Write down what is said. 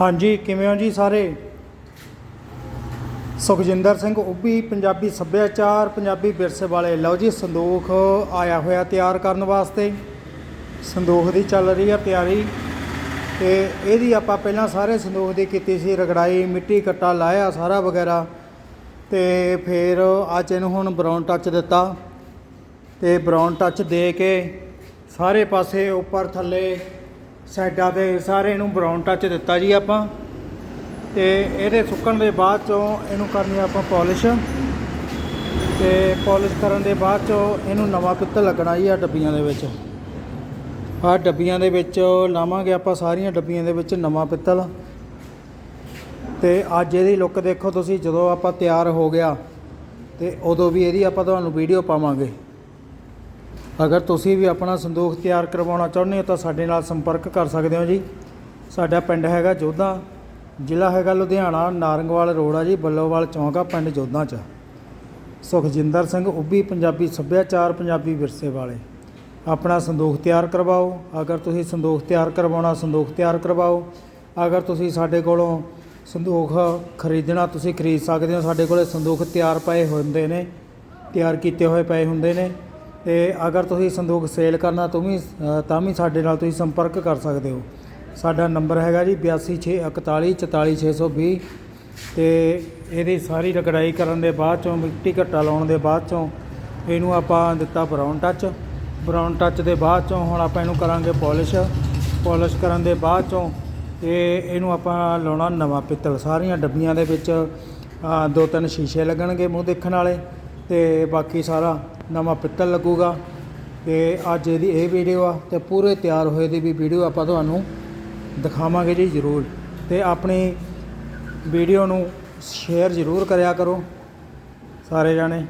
ਹਾਂਜੀ, ਕਿਵੇਂ ਹੋ ਜੀ ਸਾਰੇ? ਸੁਖਜਿੰਦਰ ਸਿੰਘ ਉੱਭੀ, ਪੰਜਾਬੀ ਸੱਭਿਆਚਾਰ, ਪੰਜਾਬੀ ਵਿਰਸੇ ਵਾਲੇ। ਲਓ ਜੀ, ਸੰਦੂਖ ਆਇਆ ਹੋਇਆ ਤਿਆਰ ਕਰਨ ਵਾਸਤੇ। ਸੰਦੂਖ ਦੀ ਚੱਲ ਰਹੀ ਆ ਤਿਆਰੀ। ਤੇ ਇਹਦੀ ਆਪਾਂ ਪਹਿਲਾਂ ਸਾਰੇ ਸੰਦੂਖ ਦੀ ਕੀਤੀ ਸੀ, ਰਗੜਾਈ, ਮਿੱਟੀ ਕੱਟਾ ਲਾਇਆ ਸਾਰਾ ਵਗੈਰਾ। ਤੇ ਫਿਰ ਅੱਜ ਇਹਨੂੰ ਹੁਣ ਬਰਾਊਨ ਟੱਚ ਦਿੱਤਾ। ਤੇ ਬਰਾਊਨ ਟੱਚ ਦੇ ਕੇ ਸਾਰੇ ਪਾਸੇ ਉੱਪਰ ਥੱਲੇ ਸਾਈਡਾਂ ਤੇ ਸਾਰੇ ਇਹਨੂੰ ਬਰਾਊਨ ਟੱਚ ਦਿੱਤਾ ਜੀ ਆਪਾਂ। ਤੇ ਇਹਦੇ ਸੁੱਕਣ ਦੇ ਬਾਅਦ ਚੋਂ ਇਹਨੂੰ ਕਰਨੀ ਆਪਾਂ ਪਾਲਿਸ਼ ਤੇ ਪਾਲਿਸ਼ ਕਰਨ ਦੇ ਬਾਅਦ ਚੋਂ ਇਹਨੂੰ ਨਵਾਂ ਪਿੱਤਲ ਲੱਗਣਾ ਜੀ ਆ ਡੱਬੀਆਂ ਦੇ ਵਿੱਚ। ਆ ਡੱਬੀਆਂ ਦੇ ਵਿੱਚ ਲਾਵਾਂਗੇ ਆਪਾਂ ਸਾਰੀਆਂ ਡੱਬੀਆਂ ਦੇ ਵਿੱਚ ਨਵਾਂ ਪਿੱਤਲ। ਤੇ ਅੱਜ ਇਹਦੀ ਲੁੱਕ ਦੇਖੋ ਤੁਸੀਂ ਜਦੋਂ ਆਪਾਂ ਤਿਆਰ ਹੋ ਗਿਆ, ਤੇ ਉਦੋਂ ਵੀ ਇਹਦੀ ਆਪਾਂ ਤੁਹਾਨੂੰ ਵੀਡੀਓ ਪਾਵਾਂਗੇ। ਅਗਰ ਤੁਸੀਂ ਵੀ ਆਪਣਾ ਸੰਦੂਖ ਤਿਆਰ ਕਰਵਾਉਣਾ ਚਾਹੁੰਦੇ ਹੋ ਤਾਂ ਸਾਡੇ ਨਾਲ ਸੰਪਰਕ ਕਰ ਸਕਦੇ ਹੋ ਜੀ। ਸਾਡਾ ਪਿੰਡ ਹੈਗਾ ਜੋਧਾ, ਜ਼ਿਲ੍ਹਾ ਹੈਗਾ ਲੁਧਿਆਣਾ, ਨਾਰੰਗਵਾਲ ਰੋਡ ਆ ਜੀ, ਬੱਲੋਵਾਲ ਚੌਂਕ ਆ ਪਿੰਡ ਜੋਧਾ ਚ। ਸੁਖਜਿੰਦਰ ਸਿੰਘ ਉੱਭੀ, ਪੰਜਾਬੀ ਸੱਭਿਆਚਾਰ, ਪੰਜਾਬੀ ਵਿਰਸੇ ਵਾਲੇ। ਆਪਣਾ ਸੰਦੂਖ ਤਿਆਰ ਕਰਵਾਓ। ਅਗਰ ਤੁਸੀਂ ਸੰਦੂਖ ਤਿਆਰ ਕਰਵਾਉਣਾ, ਸੰਦੂਖ ਤਿਆਰ ਕਰਵਾਓ। ਅਗਰ ਤੁਸੀਂ ਸਾਡੇ ਕੋਲੋਂ ਸੰਦੂਖ ਖਰੀਦਣਾ, ਤੁਸੀਂ ਖਰੀਦ ਸਕਦੇ ਹੋ। ਸਾਡੇ ਕੋਲੇ ਸੰਦੂਖ ਤਿਆਰ ਪਏ ਹੁੰਦੇ ਨੇ, ਤਿਆਰ ਕੀਤੇ ਹੋਏ ਪਏ ਹੁੰਦੇ ਨੇ। ਤੇ ਅਗਰ ਤੁਸੀਂ ਸੰਦੂਕ ਸੇਲ ਕਰਨਾ, ਤੂੰ ਵੀ ਤਾਂ ਵੀ ਸਾਡੇ ਨਾਲ ਤੁਸੀਂ ਸੰਪਰਕ ਕਰ ਸਕਦੇ ਹੋ। ਸਾਡਾ ਨੰਬਰ ਹੈਗਾ ਜੀ 8264144620 ਤੇ ਇਹਦੀ ਸਾਰੀ ਰਗੜਾਈ ਕਰਨ ਦੇ ਬਾਅਦ ਚੋਂ ਮਿੱਟੀ ਘੱਟਾ ਲਾਉਣ ਦੇ ਬਾਅਦ ਚੋਂ, ਇਹਨੂੰ ਆਪਾਂ ਦਿੱਤਾ ਬਰਾਊਨ ਟੱਚ ਬਰਾਊਨ ਟੱਚ ਦੇ ਬਾਅਦ ਚੋਂ ਹੁਣ ਆਪਾਂ ਇਹਨੂੰ ਕਰਾਂਗੇ ਪਾਲਿਸ਼ ਪਾਲਿਸ਼ ਕਰਨ ਦੇ ਬਾਅਦ ਚੋਂ ਤੇ ਇਹਨੂੰ ਆਪਾਂ ਲਾਉਣਾ ਨਵਾਂ ਪਿੱਤਲ। ਸਾਰੀਆਂ ਡੱਬੀਆਂ ਦੇ ਵਿੱਚ ਦੋ ਤਿੰਨ ਸ਼ੀਸ਼ੇ ਲੱਗਣਗੇ ਮੂੰਹ ਦੇਖਣ ਵਾਲੇ। ਤੇ ਬਾਕੀ ਸਾਰਾ ਨਵਾਂ ਪਿੱਤਲ ਲੱਗੂਗਾ ਤੇ ਅੱਜ ਇਹਦੀ ਇਹ ਵੀਡੀਓ ਆ ਤੇ ਪੂਰੇ ਤਿਆਰ ਹੋਏ ਦੀ ਵੀ ਵੀਡੀਓ ਆਪਾਂ ਤੁਹਾਨੂੰ ਦਿਖਾਵਾਂਗੇ ਜੀ ਜ਼ਰੂਰ। ਤੇ ਆਪਣੀ ਵੀਡੀਓ ਨੂੰ ਸ਼ੇਅਰ ਜ਼ਰੂਰ ਕਰਿਆ ਕਰੋ ਸਾਰੇ ਜਾਣੇ।